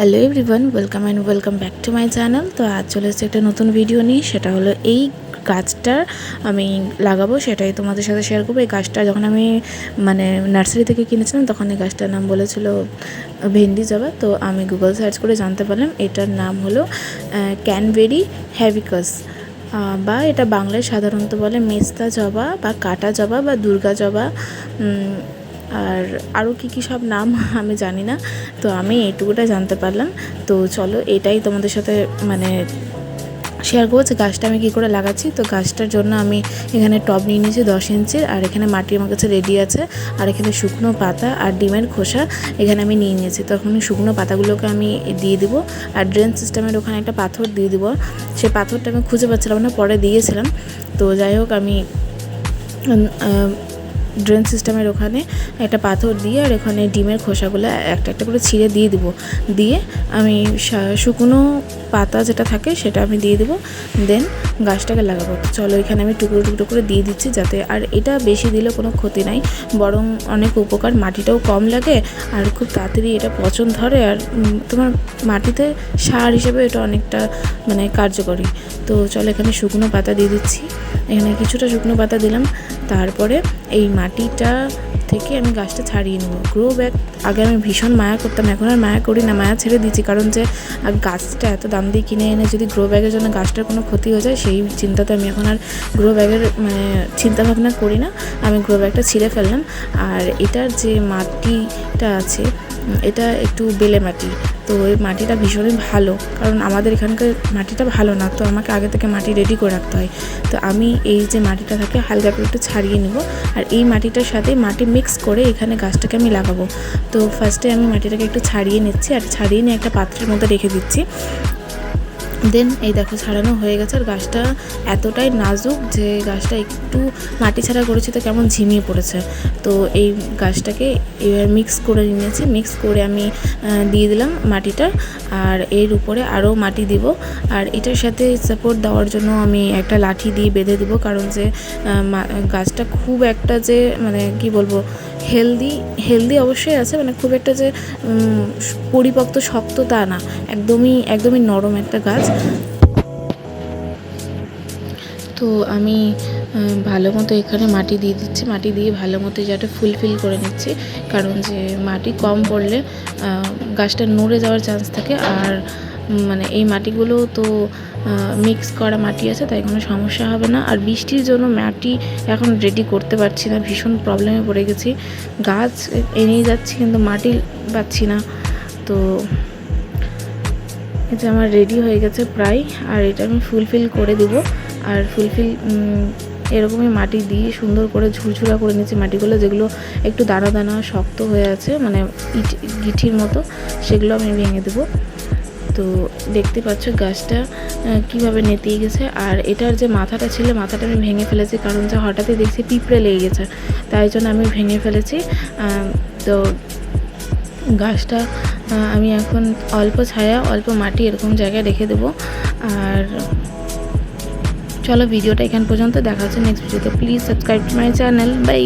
Hello everyone welcome and welcome back to my channel তো আজ চলে এসেছে একটা নতুন ভিডিও নিয়ে, সেটা হলো এই গাছটার আমি লাগাবো, সেটাই তোমাদের সাথে শেয়ার করব। এই গাছটা যখন আমি মানে নার্সারি থেকে কিনেছিলাম, তখন এই গাছটার নাম বলেছিল ভেন্ডি জবা। তো আমি গুগল সার্চ করে জানতে পারলাম, এটার নাম হলো ক্যানবেরি হ্যাভিকাস বা এটা বাংলায় সাধারণত বলে মেস্তা জবা বা কাটা জবা বা দুর্গা জবা। আর আরও কী কী সব নাম আমি জানি না, তো আমি এইটুকুটা জানতে পারলাম। তো চলো, এটাই তোমাদের সাথে মানে শেয়ার করব যে গাছটা আমি কী করে লাগাচ্ছি। তো গাছটার জন্য আমি এখানে টব নিয়ে নিয়েছি দশ ইঞ্চির, আর এখানে মাটি আমার কাছে রেডি আছে। আর এখানে শুকনো পাতা আর ডিমের খোসা এখানে আমি নিয়ে নিয়েছি। তো এখন শুকনো পাতাগুলোকে আমি দিয়ে দিব, আর ড্রেন সিস্টেমের ওখানে একটা পাথর দিয়ে দিব। সে পাথরটা আমি খুঁজে পাচ্ছিলাম না, পরে দিয়েছিলাম। তো যাই হোক, আমি ড্রেন সিস্টেমের ওখানে একটা পাথর দিয়ে আর ওখানে ডিমের খোসাগুলো একটা একটা করে ছিঁড়ে দিয়ে দিব। দিয়ে আমি শুকনো পাতা যেটা থাকে সেটা আমি দিয়ে দেবো। দেন গাছটাকে লাগাবো। চলো এখানে আমি টুকরো টুকরো করে দিয়ে দিচ্ছি যাতে আর এটা বেশি দিলে কোনো ক্ষতি নাই, বরং অনেক উপকার। মাটিটাও কম লাগে আর খুব তাড়াতাড়ি এটা পচন ধরে আর তোমার মাটিতে সার হিসেবে এটা অনেকটা মানে কার্যকরী। তো চলো এখানে শুকনো পাতা দিয়ে দিচ্ছি। এখানে কিছুটা শুকনো পাতা দিলাম। তারপরে এই মাটিটা থেকে আমি গাছটা ছাড়িয়ে নেব। গ্রো ব্যাগ আগে আমি ভীষণ মায়া করতাম, এখন আর মায়া করি না, মায়া ছেড়ে দিচ্ছি। কারণ যে গাছটা এত দাম দিয়ে কিনে এনে যদি গ্রো ব্যাগের জন্য গাছটার কোনো ক্ষতি হয়ে যায়, সেই চিন্তাতে আমি এখন আর গ্রো ব্যাগের মানে চিন্তাভাবনা করি না। আমি গ্রো ব্যাগটা ছিঁড়ে ফেললাম। আর এটার যে মাটিটা আছে এটা একটু বেলে মাটি। তো এই মাটিটা ভীষণই ভালো, কারণ আমাদের এখানকার মাটিটা ভালো না, তো আমাকে আগে থেকে মাটি রেডি করে রাখতে হয়। তো আমি এই যে মাটিটা থাকে, হালকা করে একটু ছাড়িয়ে নেব। আর এই মাটিটার সাথে মাটি মিক্স করে এখানে গাছটাকে আমি লাগাবো। তো ফার্স্টে আমি মাটিটাকে একটু ছাড়িয়ে নিচ্ছি, আর ছাড়িয়ে নিয়ে একটা পাত্রের মধ্যে রেখে দিচ্ছি। দেন এই দেখো ছাড়ানো হয়ে গেছে আর গাছটা এতটাই নাজুক যে গাছটা একটু মাটি ছাড়া করেছি তো কেমন ঝিমিয়ে পড়েছে। তো এই গাছটাকে এবার মিক্স করে নিয়েছি। মিক্স করে আমি দিয়ে দিলাম মাটিটা আর এর উপরে আরও মাটি দিব। আর এটার সাথে সাপোর্ট দেওয়ার জন্য আমি একটা লাঠি দিয়ে বেঁধে দিব। কারণ যে গাছটা খুব একটা যে মানে কি বলব হেলদি হেলদি অবশ্যই আছে মানে খুব একটা যে পরিপক্ত, শক্ত তা না। একদমই একদমই নরম একটা গাছ। তো আমি ভালো মতো এখানে মাটি দিয়ে দিচ্ছি। মাটি দিয়ে ভালো মতো যাতে ফুলফিল করে নিচ্ছি। কারণ যে, মাটি কম পড়লে গাছটা নড়ে যাওয়ার চান্স থাকে। আর মানে এই মাটিগুলো তো মিক্স করা মাটি আছে, তাই কোনো সমস্যা হবে না। আর বৃষ্টির জন্য মাটি এখন রেডি করতে পারছি না, ভীষণ প্রবলেমে পড়ে গেছি। গাছ এনেই যাচ্ছি, কিন্তু মাটি পাচ্ছি না। তো এটা আমার রেডি হয়ে গেছে প্রায়, আর এটা আমি ফুলফিল করে দিব। আর ফুলফিল এরকমই মাটি দিয়ে সুন্দর করে ঝুরঝুরা করে নিচ্ছি মাটিগুলো, যেগুলো একটু দানা দানা শক্ত হয়ে আছে মানে গিঠির মতো, সেগুলো আমি ভেঙে দেবো। তো দেখতে পাচ্ছ গাছটা কীভাবে নেতিয়ে গেছে। আর এটার যে মাথাটা ছিল, মাথাটা আমি ভেঙে ফেলেছি, কারণ যে হঠাৎই দেখছি পিঁপড়ে লেগে গেছে। তাই জন্য আমি ভেঙে ফেলেছি। তো গাছটা আমি এখন অল্প ছায়া, অল্প মাটি এরকম জায়গায় রেখে দেবো। আর চলো ভিডিওটা এখান পর্যন্ত, দেখা হচ্ছে নেক্সট ভিডিওতে please subscribe to my channel bye